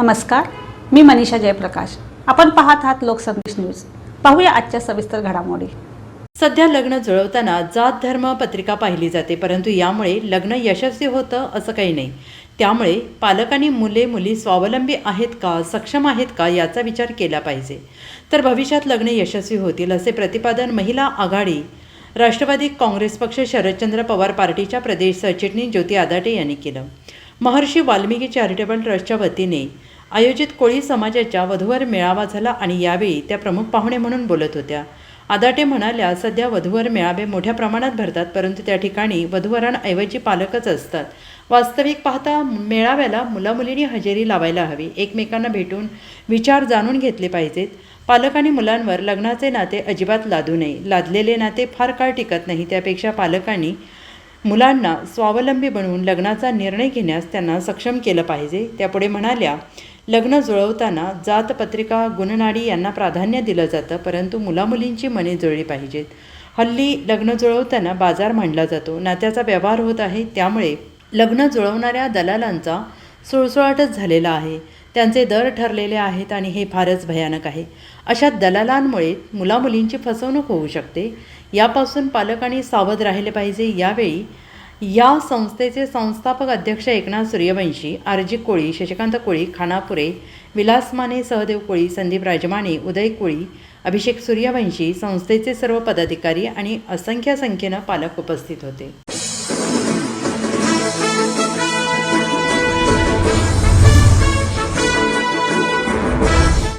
नमस्कार मी मनीषा जयप्रकाश. आपण पाहत आहात लोकसंदेश न्यूज. पाहूया आजच्या सविस्तर घडामोडी. सध्या लग्न जुळवताना जात धर्म पत्रिका पाहिली जाते परंतु यामुळे लग्न यशस्वी होतं असं काही नाही. त्यामुळे पालकांनी मुले मुली स्वावलंबी आहेत का सक्षम आहेत का याचा विचार केला पाहिजे. तर भविष्यात लग्न यशस्वी होतील असे प्रतिपादन महिला आघाडी राष्ट्रवादी काँग्रेस पक्ष शरदचंद्र पवार पार्टीच्या प्रदेश सरचिटणीस ज्योती आदाटे यांनी केलं. महर्षी वाल्मिकी चॅरिटेबल ट्रस्टच्या वतीने आयोजित कोळी समाजाच्या वधूवर मेळावा झाला आणि यावेळी त्या प्रमुख पाहुणे म्हणून बोलत होत्या. आदाटे म्हणाल्या सध्या वधूवर मेळावे मोठ्या प्रमाणात भरतात परंतु त्या ठिकाणी वधूवरांऐवजी पालकच असतात. वास्तविक पाहता मेळाव्याला मुलामुलींनी हजेरी लावायला हवी. एकमेकांना भेटून विचार जाणून घेतले पाहिजेत. पालक आणि मुलांवर लग्नाचे नाते अजिबात लादू नये. लादलेले नाते फार काळ टिकत नाही. त्यापेक्षा पालकांनी मुलांना स्वावलंबी बनवून लग्नाचा निर्णय घेण्यास त्यांना सक्षम केलं पाहिजे. त्यापुढे म्हणाल्या लग्न जुळवताना जातपत्रिका गुणनाडी यांना प्राधान्य दिलं जातं परंतु मुलामुलींची मने जुळली पाहिजेत. हल्ली लग्न जुळवताना बाजार मांडला जातो. नात्याचा व्यवहार होत आहे त्यामुळे लग्न जुळवणाऱ्या दलालांचा सुळसुळाटच झालेला आहे. त्यांचे दर ठरलेले आहेत आणि हे फारच भयानक आहे. अशा दलालांमुळे मुलामुलींची फसवणूक होऊ शकते. यापासून पालकांनी सावध राहिले पाहिजे. यावेळी या संस्थेचे संस्थापक अध्यक्ष एकनाथ सूर्यवंशी आरजी कोळी शशिकांत कोळी खानापुरे विलास माने सहदेव कोळी संदीप राजमाने उदय कोळी अभिषेक सूर्यवंशी संस्थेचे सर्व पदाधिकारी आणि असंख्य संख्येनं पालक उपस्थित होते.